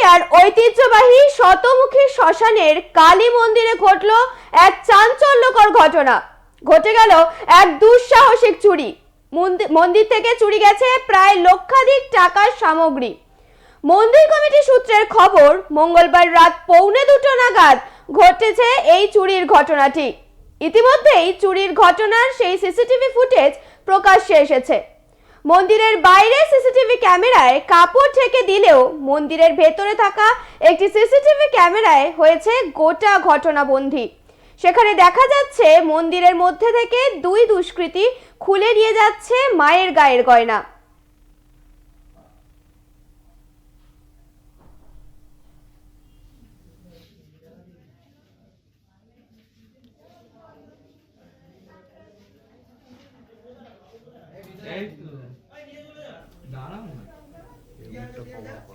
উলুবেড়িয়ার ঐতিহ্যবাহী শতমুখী শ্মশানের কালী মন্দিরে ঘটল এক চাঞ্চল্যকর ঘটনা। ঘটে গেল এক দুঃসাহসিক চুরি। মন্দির থেকে চুরি গেছে প্রায় লক্ষাধিক টাকার সামগ্রী। মন্দির কমিটি সূত্রের খবর, মঙ্গলবার রাত পৌনে দুটো নাগাদ ঘটেছে এই চুরির ঘটনাটি। ইতিমধ্যেই চুরির ঘটনার সেই সিসিটিভি ফুটেজ প্রকাশ্যে এসেছে। মন্দিরের বাইরে সিসিটিভি ক্যামেরায় কাপড় ঠেকে দিলেও মন্দিরের ভেতরে থাকা একটি সিসিটিভি ক্যামেরায় হয়েছে গোটা ঘটনাবন্ধী সেখানে দেখা যাচ্ছে মন্দিরের মধ্যে থেকে দুই দুষ্কৃতী খুলে নিয়ে যাচ্ছে মায়ের গায়ের গয়না। campo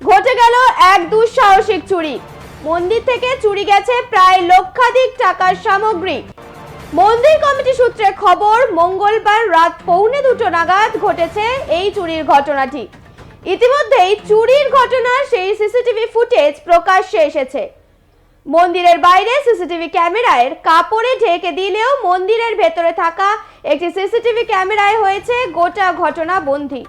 ঘটে গেল এক দুঃসাহসিক চুরি। মন্দির থেকে চুরি গেছে প্রায় লক্ষাধিক টাকার সামগ্রী। মন্দির কমিটি সূত্রে খবর, মঙ্গলবার রাত পৌনে দুটো নাগাদ ঘটেছে এই চুরির ঘটনাটি। ইতিমধ্যেই চুরির ঘটনার সেই সিসিটিভি ফুটেজ প্রকাশ্যে এসেছে। মন্দিরের বাইরে সিসিটিভি ক্যামেরায় কাপড়ে ঢেকে দিলেও মন্দিরের ভেতরে থাকা একটি সিসিটিভি ক্যামেরায় হয়েছে গোটা ঘটনা বন্দী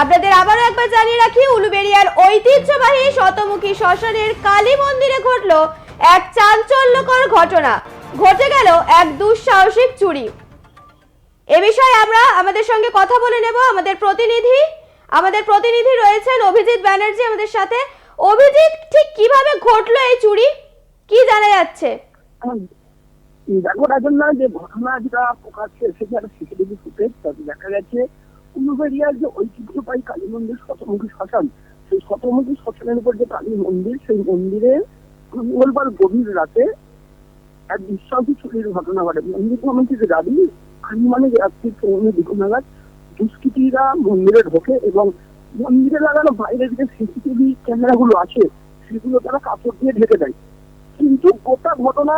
আপনাদের আবারও একবার জানিয়ে রাখি ঐতিহ্যবাহী শতমুখী শ্মশানের কালী মন্দিরে ঘটল এক চাঞ্চল্যকর ঘটনা। ঘটে গেল এক দুঃসাহসিক চুরি। এ বিষয়ে আমরা আমাদের সঙ্গে কথা বলে নেব আমাদের প্রতিনিধি। আমাদের প্রতিনিধি রয়েছেন অভিজিৎ ব্যানার্জি আমাদের সাথে। অভিজিৎ ঠিক কীভাবে ঘটলো এই চুরি? কি জানা যাচ্ছে? দেখো রাজন্যা যে ঘটনা যেটা সিসিটিভি ফুটেজ তাতে দেখা গেছে উলুবেরিয়ার যে ঐতিহ্যবাহী কালী মন্দির, শতমুখী শ্মশান, সেই শতমুখী শ্মশানের উপর যে কালী মন্দির, সেই মন্দিরে মঙ্গলবার গভীর রাতে এক বিশ্বাসী চুরির ঘটনা ঘটে। মন্দির কমিটির দাবি, আনুমানিক রাত্রি পৌনে নাগাদ দুষ্কৃতীরা মন্দিরে ঢোকে এবং মন্দিরে লাগানো বাইরের যে সিসিটিভি ক্যামেরাগুলো আছে, সেগুলো তারা কাপড় দিয়ে ঢেকে দেয়। কিন্তু গোটা ঘটনা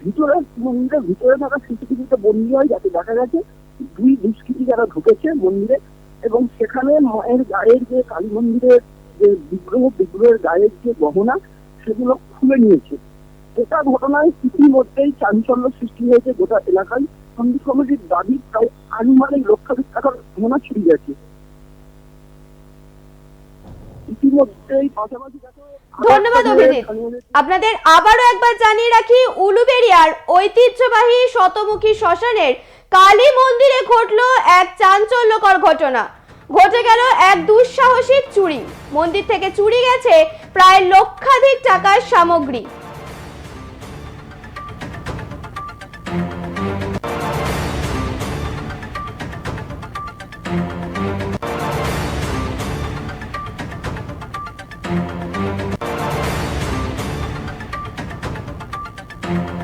ভিতরে, মন্দিরের ভিতরে থাকা সিসিটিভিতে বন্দি হয় যাতে দেখা গেছে দুই দুষ্কৃতী যারা ঢুকেছে মন্দিরে এবং সেখানে মায়ের গায়ের যে কালী মন্দিরের যে বিগ্রহ, বিগ্রহের গায়ের যে গহনা, সেগুলো খুলে নিয়েছে। গোটা ঘটনায় ইতিমধ্যেই চাঞ্চল্য সৃষ্টি হয়েছে গোটা এলাকায়। মন্দির কমিটির দাবি, প্রায় আনুমানিক লক্ষাধিক টাকার গহনা চুরি গেছে ইতিমধ্যেই পাশাপাশি দেখো ধন্যবাদ, অভিজিৎ। আপনাদের আবারও একবার জানিয়ে রাখি উলুবেড়িয়ার ঐতিহ্যবাহী শতমুখী শ্মশানের কালী মন্দিরে ঘটল এক চাঞ্চল্যকর ঘটনা। ঘটে গেল এক দুঃসাহসিক চুরি। মন্দির থেকে চুরি গেছে প্রায় লক্ষাধিক টাকার সামগ্রী। thank